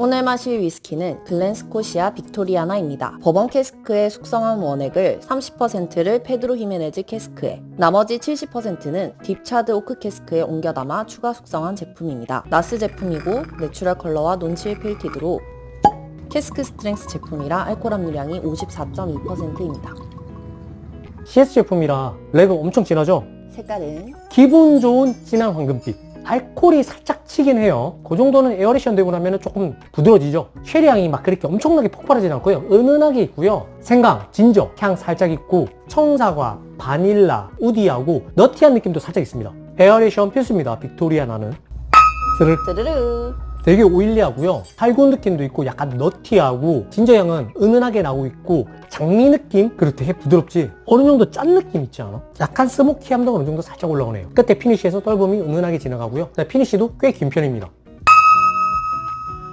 오늘 마실 위스키는 글렌스코시아 빅토리아나입니다. 버번 캐스크에 숙성한 원액을 30%를 페드로 히메네즈 캐스크에, 나머지 70%는 딥차드 오크 캐스크에 옮겨 담아 추가 숙성한 제품입니다. 나스 제품이고 내추럴 컬러와 논칠 필티드로 캐스크 스트렝스 제품이라 알코올 함유량이 54.2%입니다. CS 제품이라 렉은 엄청 진하죠? 색깔은 기분 좋은 진한 황금빛. 알코올이 살짝 치긴 해요. 그 정도는 에어레이션 되고 나면 조금 부드러지죠. 쉐리 향이 막 그렇게 엄청나게 폭발하진 않고요. 은은하게 있고요. 생강, 진저 향 살짝 있고 청사과, 바닐라, 우디하고 너티한 느낌도 살짝 있습니다. 에어레이션 필수입니다. 빅토리아 나는. 스르르. 뚜르르 되게 오일리하고요. 살구운 느낌도 있고 약간 너티하고 진저 향은 은은하게 나고 있고 장미 느낌? 그리고 되게 부드럽지 어느 정도 짠 느낌 있지 않아? 약간 스모키함도 어느 정도 살짝 올라오네요. 끝에 피니쉬에서 떫음이 은은하게 지나가고요. 피니쉬도 꽤 긴 편입니다.